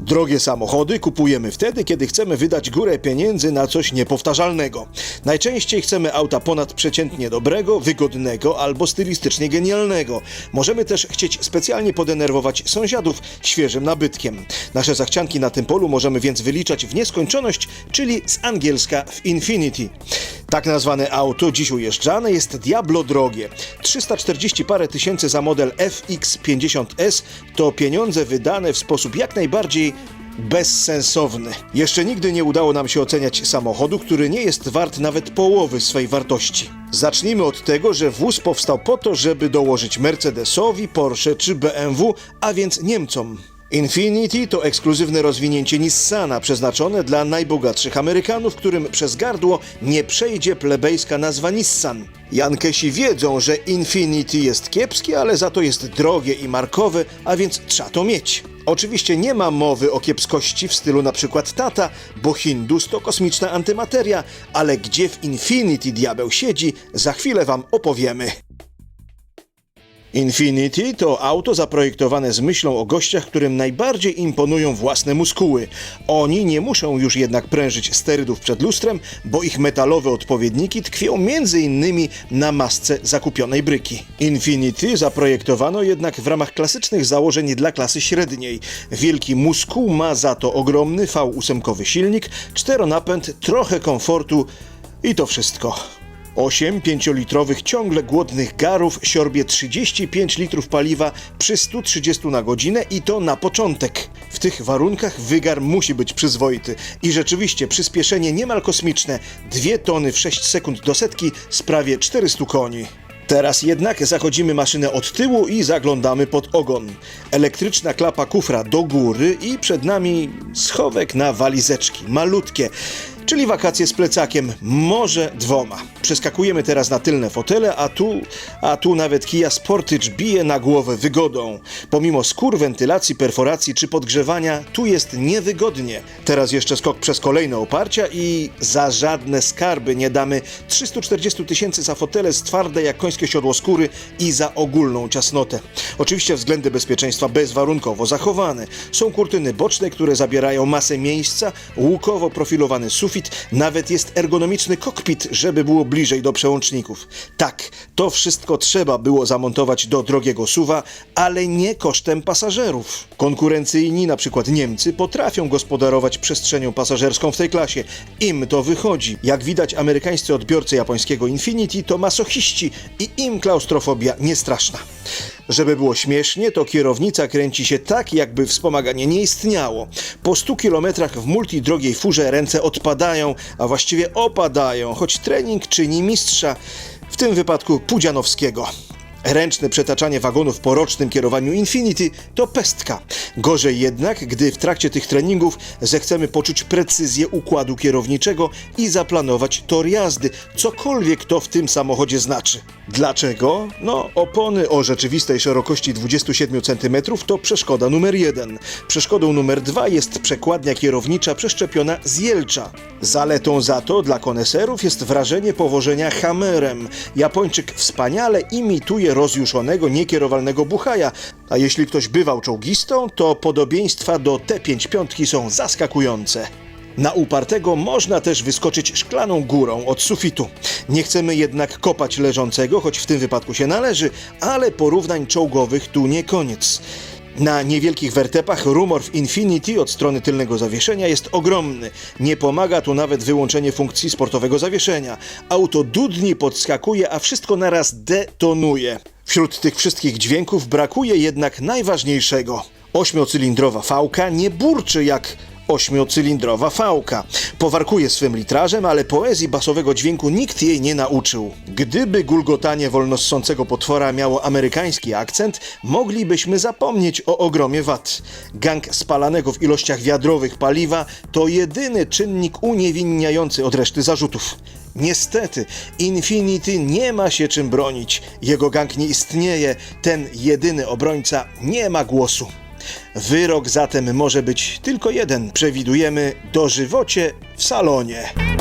Drogie samochody kupujemy wtedy, kiedy chcemy wydać górę pieniędzy na coś niepowtarzalnego. Najczęściej chcemy auta ponadprzeciętnie dobrego, wygodnego albo stylistycznie genialnego. Możemy też chcieć specjalnie podenerwować sąsiadów świeżym nabytkiem. Nasze zachcianki na tym polu możemy więc wyliczać w nieskończoność, czyli z angielska w infinity. Tak nazwane auto, dziś ujeżdżane, jest diablo drogie. 340 parę tysięcy za model FX50S to pieniądze wydane w sposób jak najbardziej bezsensowny. Jeszcze nigdy nie udało nam się oceniać samochodu, który nie jest wart nawet połowy swej wartości. Zacznijmy od tego, że wóz powstał po to, żeby dołożyć Mercedesowi, Porsche czy BMW, a więc Niemcom. Infinity to ekskluzywne rozwinięcie Nissana przeznaczone dla najbogatszych Amerykanów, którym przez gardło nie przejdzie plebejska nazwa Nissan. Jankesi wiedzą, że Infinity jest kiepskie, ale za to jest drogie i markowe, a więc trzeba to mieć. Oczywiście nie ma mowy o kiepskości w stylu przykład Tata, bo Hindus to kosmiczna antymateria, ale gdzie w Infinity diabeł siedzi, za chwilę wam opowiemy. Infinity to auto zaprojektowane z myślą o gościach, którym najbardziej imponują własne muskuły. Oni nie muszą już jednak prężyć sterydów przed lustrem, bo ich metalowe odpowiedniki tkwią m.in. na masce zakupionej bryki. Infinity zaprojektowano jednak w ramach klasycznych założeń dla klasy średniej. Wielki muskuł ma za to ogromny V8 silnik, czteronapęd, trochę komfortu i to wszystko. Osiem pięciolitrowych ciągle głodnych garów siorbie 35 litrów paliwa przy 130 na godzinę i to na początek. W tych warunkach wygar musi być przyzwoity i rzeczywiście przyspieszenie niemal kosmiczne 2 tony w 6 sekund do setki z prawie 400 koni. Teraz jednak zachodzimy maszynę od tyłu i zaglądamy pod ogon. Elektryczna klapa kufra do góry i przed nami schowek na walizeczki, malutkie. Czyli wakacje z plecakiem, może dwoma. Przeskakujemy teraz na tylne fotele, a tu, a tu nawet Kia Sportage bije na głowę wygodą. Pomimo skór, wentylacji, perforacji czy podgrzewania, tu jest niewygodnie. Teraz jeszcze skok przez kolejne oparcia i za żadne skarby nie damy 340 tysięcy za fotele z twarde jak końskie siodło skóry i za ogólną ciasnotę. Oczywiście względy bezpieczeństwa bezwarunkowo zachowane. Są kurtyny boczne, które zabierają masę miejsca, łukowo profilowany sufit, nawet jest ergonomiczny kokpit, żeby było bliżej do przełączników. Tak, to wszystko trzeba było zamontować do drogiego suwa, ale nie kosztem pasażerów. Konkurencyjni, na przykład Niemcy, potrafią gospodarować przestrzenią pasażerską w tej klasie. Im to wychodzi. Jak widać, amerykańscy odbiorcy japońskiego Infinity to masochiści i im klaustrofobia nie straszna. Żeby było śmiesznie, to kierownica kręci się tak, jakby wspomaganie nie istniało. Po 100 kilometrach w multidrogiej furze ręce odpadają, a właściwie opadają, choć trening czyni mistrza, w tym wypadku Pudzianowskiego. Ręczne przetaczanie wagonów po rocznym kierowaniu Infinity to pestka. Gorzej jednak, gdy w trakcie tych treningów zechcemy poczuć precyzję układu kierowniczego i zaplanować tor jazdy, cokolwiek to w tym samochodzie znaczy. Dlaczego? No, opony o rzeczywistej szerokości 27 cm to przeszkoda numer jeden. Przeszkodą numer dwa jest przekładnia kierownicza przeszczepiona z jelcza. Zaletą za to dla koneserów jest wrażenie powożenia hammerem. Japończyk wspaniale imituje rozjuszonego, niekierowalnego buchaja, a jeśli ktoś bywał czołgistą, to podobieństwa do T5 piątki są zaskakujące. Na upartego można też wyskoczyć szklaną górą od sufitu. Nie chcemy jednak kopać leżącego, choć w tym wypadku się należy, ale porównań czołgowych tu nie koniec. Na niewielkich wertepach rumor w Infinity od strony tylnego zawieszenia jest ogromny. Nie pomaga tu nawet wyłączenie funkcji sportowego zawieszenia. Auto dudni podskakuje, a wszystko naraz detonuje. Wśród tych wszystkich dźwięków brakuje jednak najważniejszego. Ośmiocylindrowa fałka nie burczy jak ośmiocylindrowa fałka. Powarkuje swym litrażem, ale poezji basowego dźwięku nikt jej nie nauczył. Gdyby gulgotanie wolnossącego potwora miało amerykański akcent, moglibyśmy zapomnieć o ogromie wad. Gang spalanego w ilościach wiadrowych paliwa to jedyny czynnik uniewinniający od reszty zarzutów. Niestety, Infinity nie ma się czym bronić. Jego gang nie istnieje, ten jedyny obrońca nie ma głosu. Wyrok zatem może być tylko jeden. Przewidujemy dożywocie w salonie.